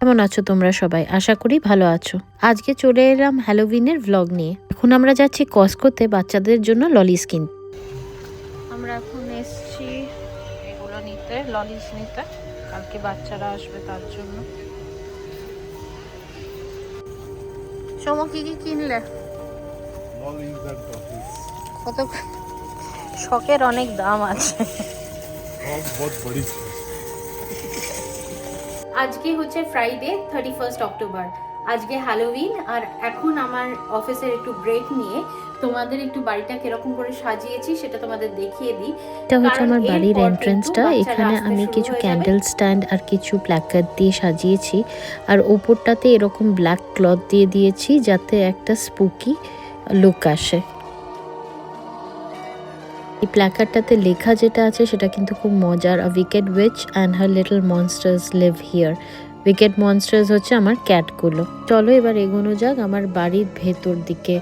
কেমন আছো তোমরা সবাই? আশা করি ভালো আছো। আজকে চলে এলাম হ্যালোভিনের ভ্লগ নিয়ে। এখন আমরা যাচ্ছি কসকোতে বাচ্চাদের জন্য ললি স্কিন আমরা এখন এসছি এগুলো নিতে ললিস নিতে। কালকে বাচ্চারা আসবে তার জন্য। চমো কি কি কিনলে? কত শখের অনেক দাম আছে। আজকে হচ্ছে ফ্রাইডে থার্টি ফার্স্ট অক্টোবর আজকে হ্যালোউইন আর এখন আমার অফিসের একটু ব্রেক নিয়ে তোমাদের একটু বাড়িটা কীরকম করে সাজিয়েছি সেটা তোমাদের দেখিয়ে দিই। এটা হচ্ছে আমার বাড়ির এন্ট্রান্সটা এখানে আমি কিছু ক্যান্ডেল স্ট্যান্ড আর কিছু প্ল্যাকার্ড দিয়ে সাজিয়েছি। আর ওপরটাতে এরকম ব্ল্যাক ক্লথ দিয়ে দিয়েছি যাতে একটা স্পুকি লুক আসে। এই প্ল্যাকার্ডটাতে লেখা যেটা আছে, সেটা কিন্তু খুব মজার। A wicked witch and her little monsters live here wicked monsters হচ্ছে আমার ক্যাটগুলো চলো এবার এগোনো যাক আমার বাড়ির ভেতর দিকে।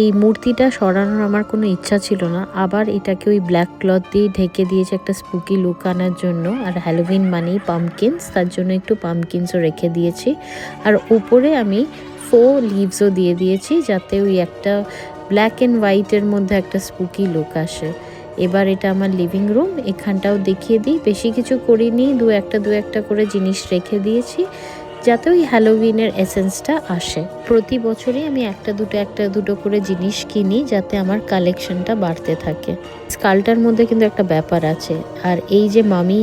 এই মূর্তিটা সরানোর আমার কোনো ইচ্ছা ছিল না। আবার এটাকে ওই ব্ল্যাক ক্লথ দিয়ে ঢেকে দিয়েছে একটা স্পুকি লুক আনার জন্য। আর হ্যালোউইন মানেই পামকিনস তার জন্য একটু পামকিনসও রেখে দিয়েছি। আর উপরে আমি ফো লিভসও দিয়ে দিয়েছি, যাতে ওই একটা ব্ল্যাক অ্যান্ড হোয়াইটের মধ্যে একটা স্পুকি লুক আসে। এবার এটা আমার লিভিং রুম এখানটাও দেখিয়ে দিই। বেশি কিছু করিনি, দু একটা দু একটা করে জিনিস রেখে দিয়েছি, যাতে ওই হ্যালোউইনের এসেন্সটা আসে। প্রতি বছরই আমি একটা, দুটো একটা, দুটো করে জিনিস কিনি, যাতে আমার কালেকশনটা বাড়তে থাকে। স্কালটার মধ্যে কিন্তু একটা ব্যাপার আছে। আর এই যে মামি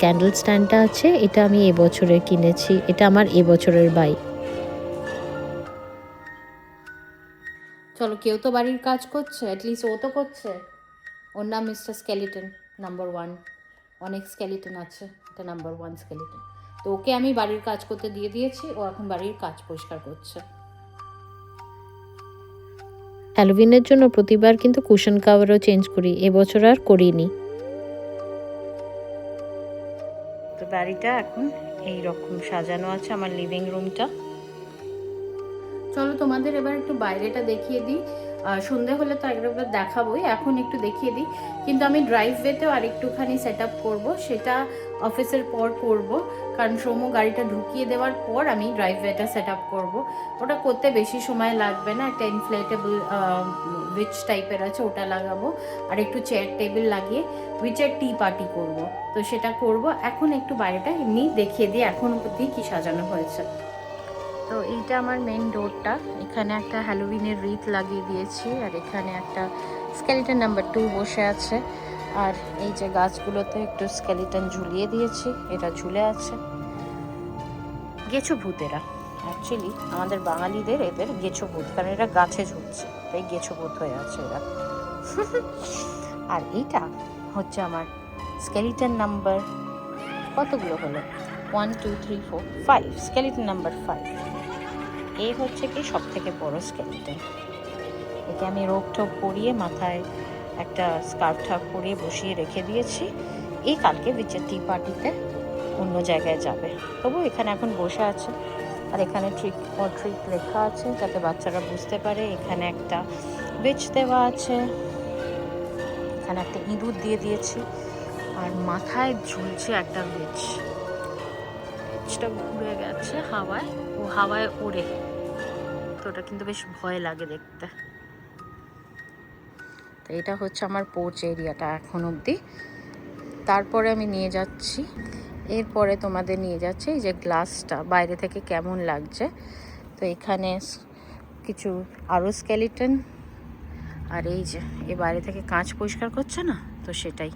ক্যান্ডেল স্ট্যান্ডটা আছে, এটা আমি এবছরে কিনেছি। এটা আমার এবছরের বাই চলো, কেউ তো বাড়ির কাজ করছে অ্যাটলিস্ট ও তো করছে। ওর নাম মিস্টার স্কেলিটন নাম্বার ওয়ান অনেক স্কেলিটন আছে এটা নাম্বার ওয়ান স্কেলিটন। তো ওকে আমি বাড়ির কাজ করতে দিয়ে দিয়েছি ও এখন বাড়ির কাজ পরিষ্কার করছে। হ্যালোউইনের জন্য প্রতিবার কিন্তু কুশন কাভারও চেঞ্জ করি এবছর আর করিনি। তো বাড়িটা এখন এই রকম সাজানো আছে আমার লিভিং রুমটা চলো তোমাদের এবার একটু বাইরেটা দেখিয়ে দিই। সন্ধে হলে তো একবার দেখাবোই, এখন একটু দেখিয়ে দিই। কিন্তু আমি ড্রাইভ ওয়েতেও আর একটুখানি সেট আপ করব, সেটা অফিসের পর করব। কারণ সোমো গাড়িটা ঢুকিয়ে দেওয়ার পর আমি ড্রাইভ ওয়েটা সেট আপ করব। ওটা করতে বেশি সময় লাগবে না, একটা ইনফ্লেটেবল উইচ টাইপের আছে, ওটা লাগাবো। আর একটু চেয়ার টেবিল লাগিয়ে উইচের টি পার্টি করব। তো সেটা করব। এখন একটু বাইরেটা এমনি দেখিয়ে দিই, এখন অবধি কী সাজানো হয়েছে। তো এইটা আমার মেন ডোরটা এখানে একটা হ্যালোউইনের রিথ লাগিয়ে দিয়েছি, আর এখানে একটা স্কেলিটন নাম্বার টু বসে আছে। আর এই যে গাছগুলোতে একটু স্কেলিটন ঝুলিয়ে দিয়েছি, এটা ঝুলে আছে। গেছো ভূতেরা অ্যাকচুয়ালি আমাদের বাঙালিদের এদের গেছো ভূত কারণ এরা গাছে ঝুলছে, তাই গেছো ভূত হয়ে আছে এরা। আর এইটা হচ্ছে আমার স্কেলিটন নাম্বার কতগুলো হলো? One two three four five skeleton number five এই হচ্ছে কি সব থেকে বড় স্কেলিটন একে আমি রোগ টোপ পরিয়ে মাথায় একটা স্কার্ফ ঠাক পরিয়ে বসিয়ে রেখে দিয়েছি। এই কালকে বিচের টি পার্টিতে অন্য জায়গায় যাবে। তবু এখানে এখন বসে আছে। আর এখানে ট্রিক ও ট্রিক লেখা আছে যাতে বাচ্চারা বুঝতে পারে। এখানে একটা বেচ দেওয়া আছে। এখানে একটা ইঁদুর দিয়ে দিয়েছি। আর মাথায় ঝুলছে একটা বেচ বেচটা ঘুরে গেছে হাওয়ায়। ও হাওয়ায় ওড়ে। ওটা কিন্তু বেশ ভয় লাগে দেখতে। তো এটা হচ্ছে আমার পোর্চ এরিয়াটা এখন অবধি। তারপরে আমি নিয়ে যাচ্ছি। এরপরে তোমাদের নিয়ে যাচ্ছে এই যে গ্লাসটা বাইরে থেকে কেমন লাগছে। তো এখানে কিছু আরও স্কেলিটন আর এই যে, এ বাইরে থেকে কাঁচ পরিষ্কার করছে না? তো সেটাই।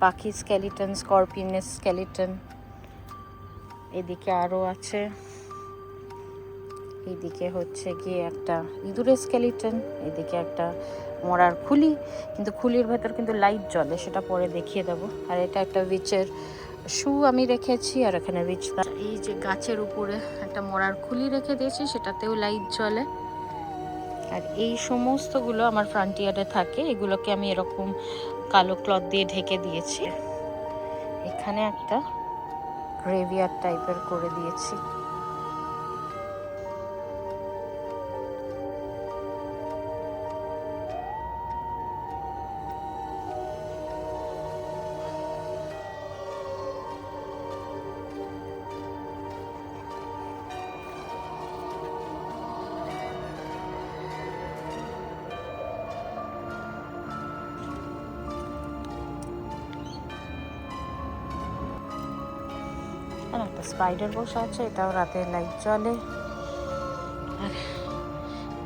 পাখি স্কেলিটন স্করপিনের স্কেলিটন এদিকে আরও আছে। এদিকে হচ্ছে গিয়ে একটা ইঁদুরের স্কেলিটন এদিকে একটা মরার খুলি। কিন্তু খুলির ভেতর কিন্তু লাইট জ্বলে, সেটা পরে দেখিয়ে দেবো। আর এটা একটা উইচের শু আমি রেখেছি, আর এখানে উইচ এই যে গাছের উপরে একটা মরার খুলি রেখে দিয়েছি, সেটাতেও লাইট জ্বলে। আর এই সমস্তগুলো আমার ফ্রন্ট ইয়ার্ডে থাকে, এগুলোকে আমি এরকম কালো ক্লথ দিয়ে ঢেকে দিয়েছি। এখানে একটা গ্রেভিয়ার টাইপের করে দিয়েছি। স্পাইডার বসে আছে এটাও রাতে লাইট জ্বলে। আর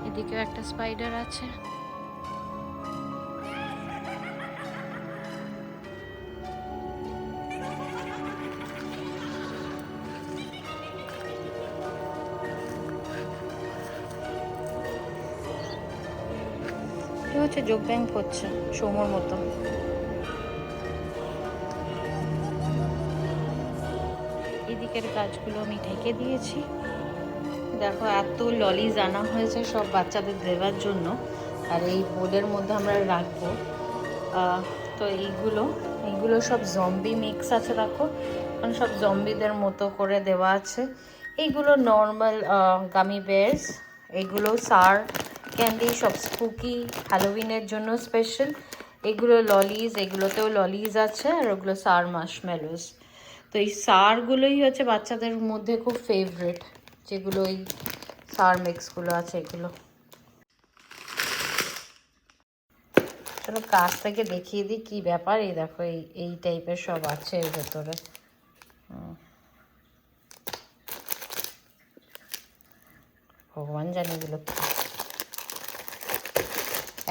এদিকেও একটা স্পাইডার আছে। হচ্ছে যোগ ব্যায়াম করছে সোমর মতো। এদিকের কাজগুলো আমি ঢেকে দিয়েছি। দেখো, এত ললিজ আনা হয়েছে সব বাচ্চাদের দেওয়ার জন্য। আর এই বোর্ডের মধ্যে আমরা রাখব তো এইগুলো এইগুলো সব জম্বি মিক্স আছে, দেখো। মানে সব জম্বিদের মতো করে দেওয়া আছে। এইগুলো নর্মাল গামি বেয়ার্স এগুলো সার ক্যান্ডি সব স্পুকি হ্যালোউইনের জন্য স্পেশাল এগুলো ললিজ এগুলোতেও ললিজ আছে, আর ওগুলো সার মাশমেলোস তো এই সারগুলোই হচ্ছে বাচ্চাদের মধ্যে খুব ফেভারেট যেগুলো এই সার মিক্সগুলো আছে এগুলো। চলো কাছ থেকে দেখিয়ে দিই কী ব্যাপার, এই দেখো এই এই টাইপের সব আছে এর ভেতরে। ভগবান জানে এগুলো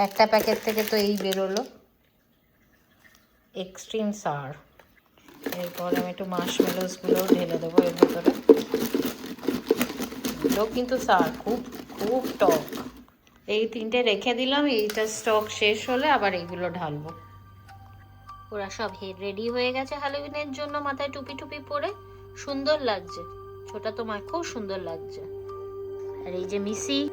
একটা প্যাকেট থেকে তো এই বেরোলো। Extreme sir. এরপর আমি একটু মাশমেলোসগুলোও ঢেলে দেবো এর ভেতরে। কিন্তু স্যার খুব খুব টক। এই তিনটে রেখে দিলাম, এইটা স্টক শেষ হলে আবার এইগুলো ঢালবো। ওরা সব হেড রেডি হয়ে গেছে হ্যালোউইনের জন্য মাথায় টুপি টুপি পরে। সুন্দর লাগছে। ছোটা তোমার খুব সুন্দর লাগছে। আর এই যে মিসি।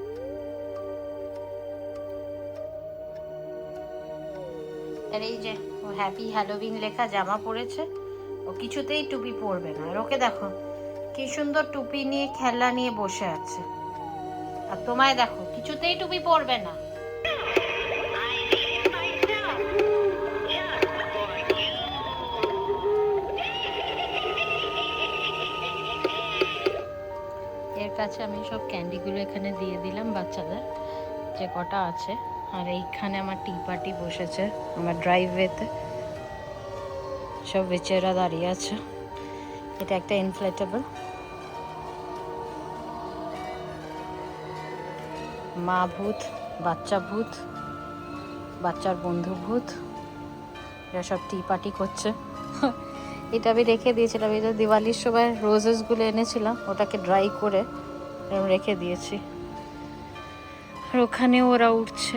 আর এই যে হ্যাপি হ্যালোউইন লেখা জামা পরেছে। ও কিছুতেই টুপি পরবে না। আর ওকে দেখো, কি সুন্দর টুপি নিয়ে খেলা নিয়ে বসে আছে। আর তোমায় দেখো, কিছুতেই টুপি পরবে না। এর কাছে আমি সব ক্যান্ডিগুলো এখানে দিয়ে দিলাম বাচ্চাদের, যে কটা আছে। আর এইখানে আমার টি পার্টি বসেছে, আমার ড্রাইভওয়েতে সব বেচেরা দাঁড়িয়ে আছে। এটা একটা ইনফ্লেটেবল মা ভূত, বাচ্চা ভূত, বাচ্চার বন্ধু ভূত, এরা সব টি পার্টি করছে। এটা আমি রেখে দিয়েছিলাম এটা দিওয়ালির সময় রোজেসগুলো এনেছিলাম, ওটাকে ড্রাই করে এরকম রেখে দিয়েছি। আর ওখানেও ওরা উঠছে,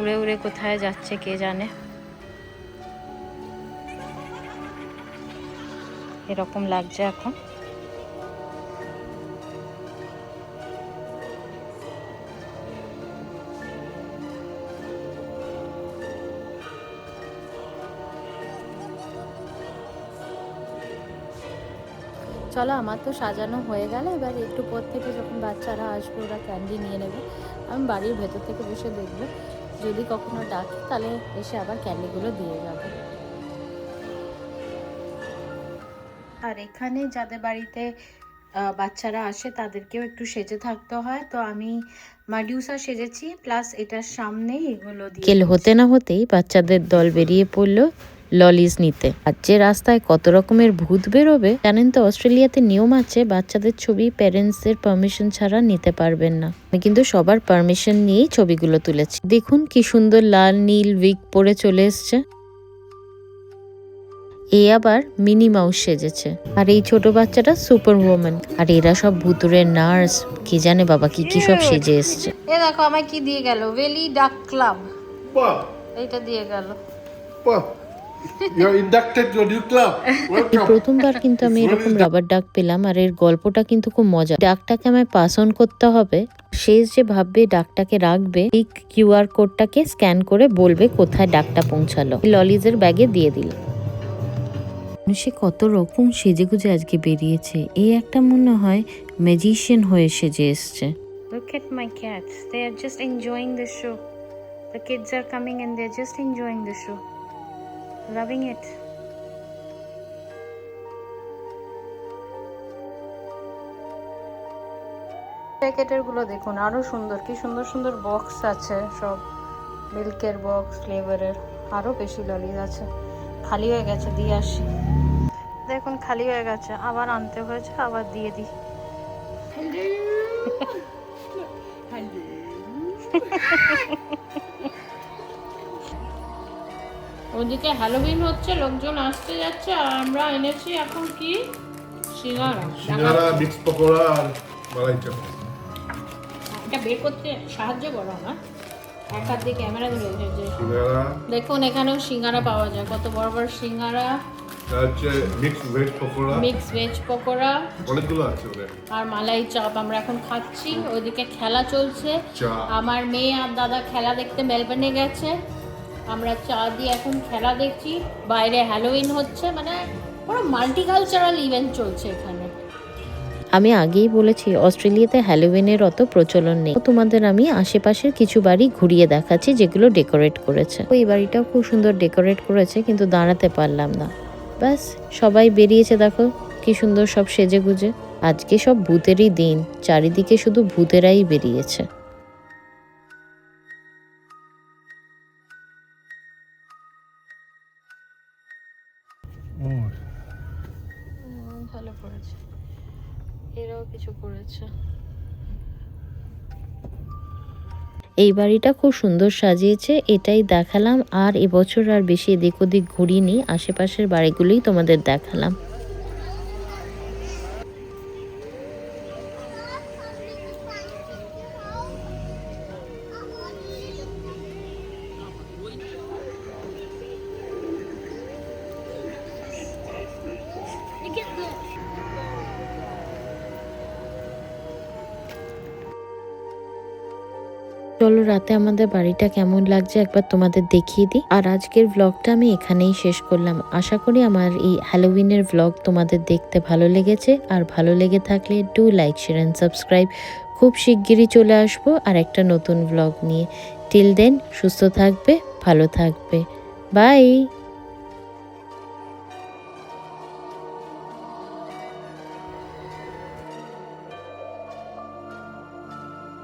উড়ে উড়ে কোথায় যাচ্ছে কে জানে। এরকম লাগছে এখন। চলো, আমার তো সাজানো হয়ে গেল। এবার একটু পর থেকে যখন বাচ্চারা আসবে, ওরা ক্যান্ডি নিয়ে নেবে। আমি বাড়ির ভেতর থেকে বসে দেখব, যদি কখনো ডাকে, তাহলে এসে আবার ক্যান্ডিগুলো দিয়ে যাবে। আর এখানে যাদের বাড়িতে বাচ্চারা আসে তাদেরকেও একটু সেজে থাকতে হয়। তো আমি মাডিউসা সেজেছি, প্লাস এটার সামনে এগুলো কেল হতে না হতেই বাচ্চাদের দল বেরিয়ে পড়ল ললিজ নিতে। আর যে রাস্তায় কত রকমের ভূত বেরোবে, জানেন তো, অস্ট্রেলিয়াতে নিয়ম আছে, বাচ্চাদের ছবি প্যারেন্টসদের পারমিশন ছাড়া নিতে পারবেন না। আমি কিন্তু সবার পারমিশন নিয়েই ছবিগুলো তুলেছি। দেখুন কি সুন্দর লাল, নীল উইক পরে চলে এসছে। এ আবার মিনি মাউস সেজেছে। আর এই ছোট বাচ্চাটা সুপার ওম্যান আর এরা সব ভুতুরের নার্স। কি জানে বাবা কি কি সব সেজে এসছে। এ দেখো আমায় কি দিয়ে গেল? ভেলি ডাক ক্লাব এইটা দিয়ে গেল. প্রথমবার কিন্তু আমি এরকম রাবার ডাক পেলাম আর এর গল্পটা কিন্তু খুব মজা। ডাকটাকে আমায় পাস অন করতে হবে। শেষ যে ভাববে ডাকটাকে রাখবে এই কিউআর কোডটাকে স্ক্যান করে বলবে কোথায় ডাকটা পৌঁছালো। ললিজের ব্যাগে দিয়ে দিল। সে কত রকম সেজেগুজে আজকে বেরিয়েছে এই একটা মনে হয় ম্যাজিশিয়ান হয়ে সেজে এসছে Look at my cats. They are just enjoying the show. The kids are coming and they're just enjoying the show. Loving it. প্যাকেটেরগুলো দেখুন আরও সুন্দর কি সুন্দর সুন্দর বক্স আছে সব মিল্কের বক্স ফ্লেভারের আরও বেশি ললিজ আছে খালি হয়ে গেছে দিয়ে আসি। দেখুন খালি হয়ে গেছে আবার আনতে হয়েছে আবার দিয়ে দিই ওদিকে হ্যালোউইন হচ্ছে লোকজন আসতে যাচ্ছে আর আমরা এনেছি এখন কি? সিঙ্গারা। সিঙ্গারা মিক্স পকোড়া আর মালাই চাপ এটা বের করতে সাহায্য করো না। হাত দিয়ে ক্যামেরা ধরে সিঙ্গারা। দেখুন এখানেও সিঙ্গারা পাওয়া যায়। কত বড় বড় সিঙ্গারা। হচ্ছে mix veg pakora. Mix veg pakora. অনেকগুলো আছে আর মালাই চাপ আমরা এখন খাচ্ছি। ওইদিকে খেলা চলছে। আমার মেয়ে আর দাদা খেলা দেখতে মেলবোর্নে গেছে। আমরা চা দিয়ে এখন খেলা দেখছি। বাইরে হ্যালোউইন হচ্ছে। মানে পুরো মাল্টিকালচারাল ইভেন্ট চলছে এখানে। আমি আগেই বলেছি অস্ট্রেলিয়াতে হ্যালোউইনের অত প্রচলন নেই। তোমাদের আমি আশেপাশের কিছু বাড়ি ঘুরিয়ে দেখাচ্ছি যেগুলো ডেকোরেট করেছে। ওই বাড়িটাও খুব সুন্দর ডেকোরেট করেছে কিন্তু দাঁড়াতে পারলাম না। ব্যাস সবাই বেরিয়েছে দেখো কি সুন্দর সব সেজে গুজে আজকে সব ভূতেরই দিন চারিদিকে শুধু ভূতেরাই বেরিয়েছে। ভালো করেছে। এরাও কিছু করেছে। এই বাড়িটা খুব সুন্দর সাজিয়েছে, এটাই দেখালাম। আর এবছর আর বেশি এদিক ওদিক ঘুরিনি, আশেপাশের বাড়িগুলোই তোমাদের দেখালাম। চলো রাতে আমাদের বাড়িটা কেমন লাগছে একবার তোমাদের দেখিয়ে দিই। আর আজকের ব্লগটা আমি এখানেই শেষ করলাম। আশা করি আমার এই হ্যালোউইনের ব্লগ তোমাদের দেখতে ভালো লেগেছে। আর ভালো লেগে থাকলে do like share and subscribe খুব শিগগিরই চলে আসব আর একটা নতুন ব্লগ নিয়ে। টিল দেন সুস্থ থাকবে, ভালো থাকবে। বাই